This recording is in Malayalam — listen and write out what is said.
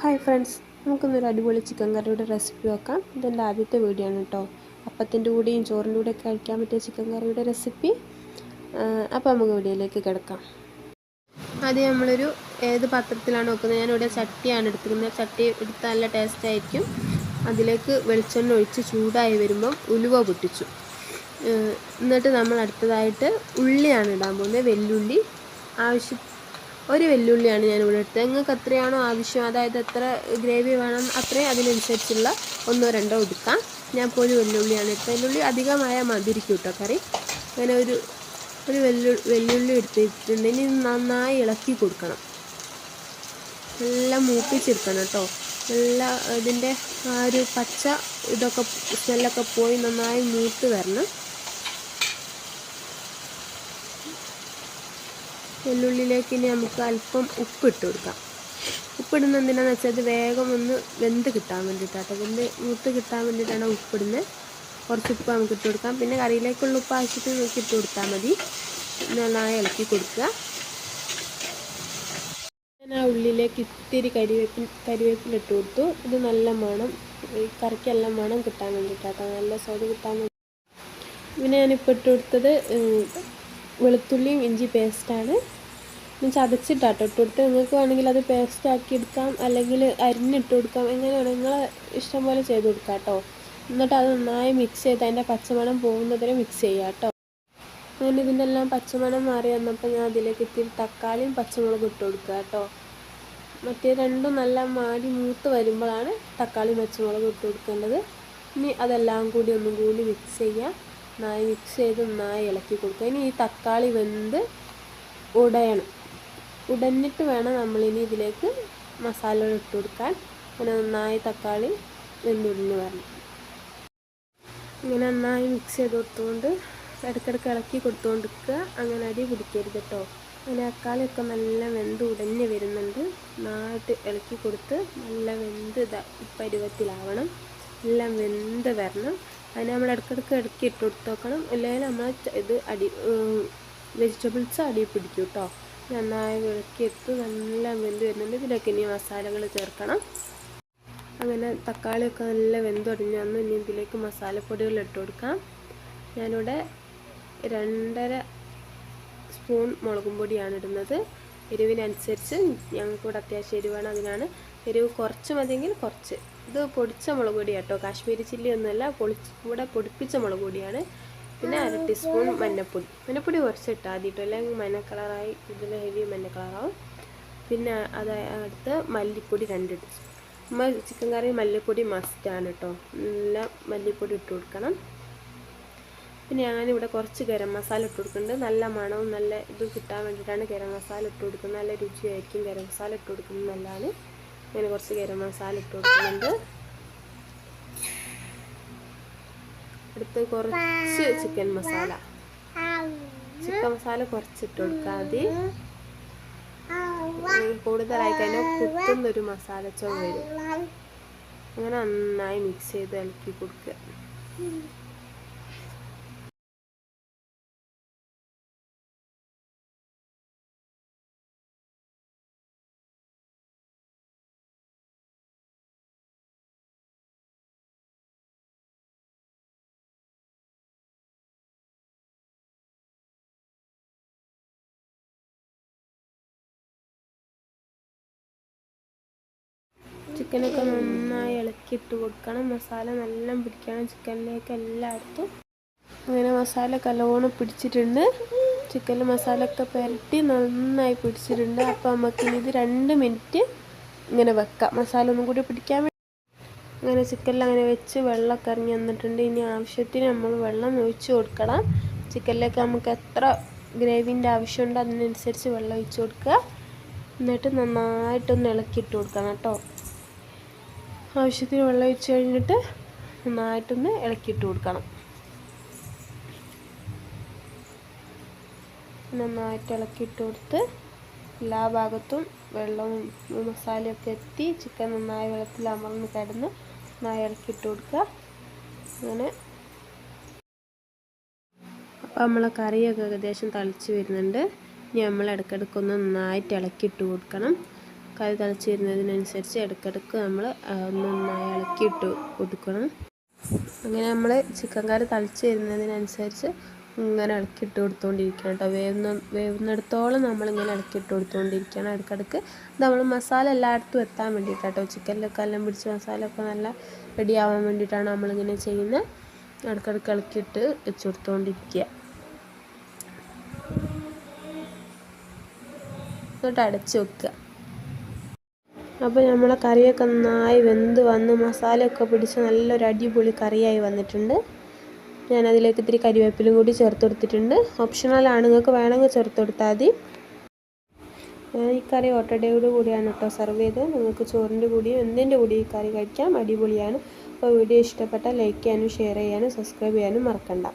ഹായ് ഫ്രണ്ട്സ് നമുക്കിന്നൊരു അടിപൊളി ചിക്കൻ കറിയുടെ റെസിപ്പി വെക്കാം ഇതെന്റെ ആദ്യത്തെ വീഡിയോ ആണ് കേട്ടോ അപ്പത്തിന്റെ കൂടെയും ചോറിന്റെ കൂടെയൊക്കെ കഴിക്കാൻ പറ്റിയ ചിക്കൻ കറിയുടെ റെസിപ്പി അപ്പോൾ നമുക്ക് വീഡിയോയിലേക്ക് കിടക്കാം. ആദ്യം നമ്മളൊരു ഏത് പാത്രത്തിലാണ് വെക്കുന്നത്? ഞാനിവിടെ ചട്ടിയാണ് എടുത്തിരുന്നത് ചട്ടി എടുത്താൽ നല്ല ടേസ്റ്റ് ആയിരിക്കും. അതിലേക്ക് വെളിച്ചെണ്ണ ഒഴിച്ച് ചൂടായി വരുമ്പം ഉലുവ പൊട്ടിച്ചു. എന്നിട്ട് നമ്മൾ അടുത്തതായിട്ട് ഉള്ളിയാണ് ഇടാൻ പോകുന്നത്. വെല്ലുള്ളി ആവശ്യം ഒരു വെല്ലുള്ളിയാണ് ഞാൻ ഇവിടെ എടുത്തത്. നിങ്ങൾക്ക് എത്രയാണോ ആവശ്യം അതായത് എത്ര ഗ്രേവി വേണം അത്രയും അതിനനുസരിച്ചുള്ള ഒന്നോ രണ്ടോ എടുക്കാം ഞാൻ ഇപ്പോൾ ഒരു വെല്ലുള്ളിയാണ് എടുത്തത്. വെല്ലുള്ളി അധികമായ മതിരിക്കും കേട്ടോ കറി. അങ്ങനെ ഒരു ഒരു വെല്ലു വെല്ലുള്ളി എടുത്തിട്ടുണ്ട്. ഇനി നന്നായി ഇളക്കി കൊടുക്കണം. നല്ല മൂപ്പിച്ചെടുക്കണം കേട്ടോ. നല്ല ഇതിന്റെ ആ ഒരു പച്ച ഇതൊക്കെ സ്മെല്ലൊക്കെ പോയി നന്നായി മൂത്ത് വരണം. വെല്ലുള്ളിലേക്ക് ഇനി നമുക്ക് അല്പം ഉപ്പിട്ട് കൊടുക്കാം. ഉപ്പിടുന്ന എന്തിനാന്ന് വെച്ചാൽ അത് വേഗം ഒന്ന് വെന്ത് കിട്ടാൻ വേണ്ടിയിട്ടാട്ടോ വെന്ത് മൂത്ത് കിട്ടാൻ വേണ്ടിയിട്ടാണ് ഉപ്പിടുന്നത് കുറച്ച് ഉപ്പ് നമുക്ക് ഇട്ട് കൊടുക്കാം. പിന്നെ കറിയിലേക്കുള്ള ഉപ്പ് ആവശ്യത്തിന് നമുക്ക് ഇട്ട് കൊടുത്താൽ മതി. നന്നായി ഇളക്കി കൊടുക്കുക. ഞാൻ ആ ഉള്ളിലേക്ക് ഇത്തിരി കരിവേപ്പിൽ കരിവേപ്പില ഇട്ട് കൊടുത്തു. ഇത് നല്ല മണം ഈ കറിക്കെല്ലാം മണം കിട്ടാൻ വേണ്ടിയിട്ടാട്ടോ നല്ല സ്വാദ് കിട്ടാൻ വേണ്ടി പിന്നെ ഞാനിപ്പോൾ ഇട്ട് കൊടുത്തത് വെളുത്തുള്ളിയും ഇഞ്ചി പേസ്റ്റാണ് ഞാൻ ചതച്ചിട്ടാട്ടോ ഇട്ട് കൊടുത്ത് നിങ്ങൾക്ക് വേണമെങ്കിൽ അത് പേസ്റ്റ് ആക്കി എടുക്കാം. അല്ലെങ്കിൽ അരിഞ്ഞിട്ട് കൊടുക്കാം. എങ്ങനെ വേണം നിങ്ങൾ ഇഷ്ടം പോലെ ചെയ്ത് കൊടുക്കാം കേട്ടോ എന്നിട്ട് അത് നന്നായി മിക്സ് ചെയ്ത് അതിന്റെ പച്ചമണം പോകുന്നതിന് മിക്സ് ചെയ്യുക കേട്ടോ. അങ്ങനെ ഇതിന്റെ എല്ലാം പച്ചമണം മാറി വന്നപ്പോൾ ഞാൻ അതിലേക്ക് ഇത്തിരി തക്കാളിയും പച്ചമുളകും ഇട്ട് കൊടുക്കുക കേട്ടോ. മറ്റേ രണ്ടും നല്ല മാടി മൂത്ത് വരുമ്പോഴാണ് തക്കാളിയും പച്ചമുളകും ഇട്ട് കൊടുക്കേണ്ടത്. ഇനി അതെല്ലാം കൂടി ഒന്നും കൂടി മിക്സ് ചെയ്യുക. നന്നായി മിക്സ് ചെയ്ത് നന്നായി ഇളക്കി കൊടുക്കുക. ഇനി ഈ തക്കാളി വെന്ത് ഉടയണം. ഉടഞ്ഞിട്ട് വേണം നമ്മളിനി ഇതിലേക്ക് മസാലകൾ ഇട്ട് കൊടുക്കാൻ. അങ്ങനെ നന്നായി തക്കാളി വെന്തുടഞ്ഞ് വരണം. ഇങ്ങനെ നന്നായി മിക്സ് ചെയ്ത് കൊടുത്തുകൊണ്ട് ഇടയ്ക്കിടയ്ക്ക് ഇളക്കി കൊടുത്തുകൊണ്ടിരിക്കുക. അങ്ങനെ അടി പിടിക്കരുത് കേട്ടോ അങ്ങനെ തക്കാളിയൊക്കെ നല്ല വെന്ത് ഉടഞ്ഞ് വരുന്നുണ്ട്. നന്നായിട്ട് ഇളക്കി കൊടുത്ത് നല്ല വെന്ത് പരുവത്തിലാവണം. എല്ലാം വെന്ത് വരണം. അതിന് നമ്മൾ ഇടയ്ക്കിടയ്ക്ക് ഇടയ്ക്ക് ഇട്ട് കൊടുത്ത് നോക്കണം അല്ലെങ്കിൽ നമ്മൾ ഇത് അടി വെജിറ്റബിൾസ് അടി പിടിക്കും കേട്ടോ നന്നായി ഇളക്കിയെടുത്ത് നല്ല വെന്ത് വരുന്നുണ്ട്. ഇതിലേക്ക് ഇനി മസാലകൾ ചേർക്കണം. അങ്ങനെ തക്കാളിയൊക്കെ നല്ല വെന്തൊടിഞ്ഞ് വന്ന്. ഇനി ഇതിലേക്ക് മസാലപ്പൊടികൾ ഇട്ട് കൊടുക്കാം ഞാനിവിടെ രണ്ടര സ്പൂൺ മുളകും പൊടിയാണ് ഇടുന്നത്. എരിവിനനുസരിച്ച് ഞങ്ങൾക്കിവിടെ അത്യാവശ്യം എരിവാണ്. അതിനാണ് എരിവ് കുറച്ച് മതിയെങ്കിൽ കുറച്ച്. ഇത് പൊടിച്ച മുളക് പൊടി കേട്ടോ കാശ്മീരി ചില്ലി ഒന്നുമല്ല പൊളിച്ച് ഇവിടെ പൊടിപ്പിച്ച മുളക് പൊടിയാണ്. പിന്നെ അര ടീസ്പൂൺ മഞ്ഞൾപ്പൊടി. മഞ്ഞൾപ്പൊടി കുറച്ച് ഇട്ടാൽ അല്ലെങ്കിൽ മഞ്ഞ കളറായി ഇതിൽ ഹെവി മഞ്ഞ കളറാവും. പിന്നെ അത് അടുത്ത് മല്ലിപ്പൊടി രണ്ട് നമ്മൾ ചിക്കൻ കറി മല്ലിപ്പൊടി മസ്റ്റാണ് കേട്ടോ നല്ല മല്ലിപ്പൊടി ഇട്ട് കൊടുക്കണം. പിന്നെ ഞാനിവിടെ കുറച്ച് ഗരം മസാല ഇട്ട് കൊടുക്കുന്നുണ്ട്. നല്ല മണവും നല്ല ഇത് കിട്ടാൻ വേണ്ടിയിട്ടാണ് ഗരം മസാല ഇട്ട് കൊടുക്കുന്നത്. നല്ല രുചിയായിരിക്കും ഗരം മസാല ഇട്ട് കൊടുക്കുന്നത് നല്ലതാണ്. ഞാൻ കുറച്ച് ഗരം മസാല ഇട്ട് കൊടുക്കുന്നുണ്ട്. അടുത്ത് കുറച്ച് ചിക്കൻ മസാല. ചിക്കൻ മസാല കുറച്ച് ഇട്ട് കൊടുക്കാം മതി. കൂടുതലായി കഴിഞ്ഞാൽ കുത്തുന്നൊരു മസാല ചോ വരും. അങ്ങനെ നന്നായി മിക്സ് ചെയ്ത് ഇളക്കി കൊടുക്കുക. ചിക്കനൊക്കെ നന്നായി ഇളക്കിയിട്ട് കൊടുക്കണം മസാല നല്ല പിടിക്കണം. ചിക്കനിലേക്ക് എല്ലായിടത്തും അങ്ങനെ മസാല കലോണം പിടിച്ചിട്ടുണ്ട്. ചിക്കനിൽ ഒക്കെ പുരട്ടി നന്നായി പിടിച്ചിട്ടുണ്ട്. അപ്പോൾ നമുക്ക് ഇത് രണ്ട് മിനിറ്റ് ഇങ്ങനെ വെക്കാം. മസാല ഒന്നും കൂടി പിടിക്കാൻ വേണ്ടി. അങ്ങനെ ചിക്കനിൽ അങ്ങനെ വെച്ച് വെള്ളമൊക്കെ ഇറങ്ങി വന്നിട്ടുണ്ട്. ഇനി ആവശ്യത്തിന് നമ്മൾ വെള്ളം ഒഴിച്ച് കൊടുക്കണം. ചിക്കനിലേക്ക് നമുക്ക് എത്ര ഗ്രേവിന്റെ ആവശ്യമുണ്ട് അതിനനുസരിച്ച് വെള്ളം ഒഴിച്ച് കൊടുക്കുക. എന്നിട്ട് നന്നായിട്ടൊന്ന് ഇളക്കിയിട്ട് കൊടുക്കണം കേട്ടോ. ആവശ്യത്തിന് വെള്ളം ഒഴിച്ച് കഴിഞ്ഞിട്ട് നന്നായിട്ടൊന്ന് ഇളക്കിയിട്ട് കൊടുക്കണം. നന്നായിട്ട് ഇളക്കിയിട്ട് കൊടുത്ത് എല്ലാ ഭാഗത്തും വെള്ളവും മസാലയൊക്കെ എത്തി ചിക്കൻ നന്നായി വെള്ളത്തിൽ അമർന്ന് കിടന്ന് നന്നായി ഇളക്കിയിട്ട് കൊടുക്കുക. അങ്ങനെ അപ്പോൾ നമ്മളെ കറിയൊക്കെ ഏകദേശം തളിച്ച് വരുന്നുണ്ട്. ഇനി നമ്മൾ ഇടയ്ക്കിടയ്ക്കൊന്ന് നന്നായിട്ട് ഇളക്കിയിട്ട് കൊടുക്കണം. കറി തിളച്ച് വരുന്നതിനനുസരിച്ച് ഇടയ്ക്കിടയ്ക്ക് നമ്മൾ ഒന്നൊന്നായി ഇളക്കിയിട്ട് കൊടുക്കണം. അങ്ങനെ നമ്മൾ ചിക്കൻ കറി തിളച്ച് വരുന്നതിനനുസരിച്ച് ഇങ്ങനെ ഇളക്കിയിട്ട് കൊടുത്തുകൊണ്ടിരിക്കണം കേട്ടോ. വേവുന്ന വേവുന്നിടത്തോളം നമ്മളിങ്ങനെ ഇളക്കിയിട്ട് കൊടുത്തുകൊണ്ടിരിക്കണം ഇടയ്ക്കിടയ്ക്ക് നമ്മൾ മസാല എല്ലായിടത്തും എത്താൻ വേണ്ടിയിട്ട് കേട്ടോ. ചിക്കനിലൊക്കെ പിടിച്ച് മസാല ഒക്കെ നല്ല റെഡി ആവാൻ വേണ്ടിയിട്ടാണ് നമ്മളിങ്ങനെ ചെയ്യുന്നത്. ഇടയ്ക്കിടയ്ക്ക് ഇളക്കിയിട്ട് വെച്ച് കൊടുത്തുകൊണ്ടിരിക്കുക എന്നിട്ട് അടച്ച് വെക്കുക. അപ്പോൾ നമ്മളെ കറിയൊക്കെ നന്നായി വെന്ത് വന്ന് മസാലയൊക്കെ പിടിച്ച് നല്ലൊരു അടിപൊളി കറിയായി വന്നിട്ടുണ്ട്. ഞാൻ അതിലേക്ക് ഇത്തിരി കരിവേപ്പിലും കൂടി ചേർത്ത് കൊടുത്തിട്ടുണ്ട്. ഓപ്ഷണലാണ് നിങ്ങൾക്ക് വേണമെങ്കിൽ ചേർത്ത് കൊടുത്താൽ മതി. ഞാൻ ഈ കറി ഓട്ടടയോട് കൂടിയാണ് കേട്ടോ സെർവ് ചെയ്തത്. നിങ്ങൾക്ക് ചോറിന്റെ കൂടിയും എന്തിന്റെ കൂടി ഈ കറി കഴിക്കാം. അടിപൊളിയാണ്. അപ്പോൾ വീഡിയോ ഇഷ്ടപ്പെട്ടാൽ ലൈക്ക് ചെയ്യാനും ഷെയർ ചെയ്യാനും സബ്സ്ക്രൈബ് ചെയ്യാനും മറക്കണ്ട.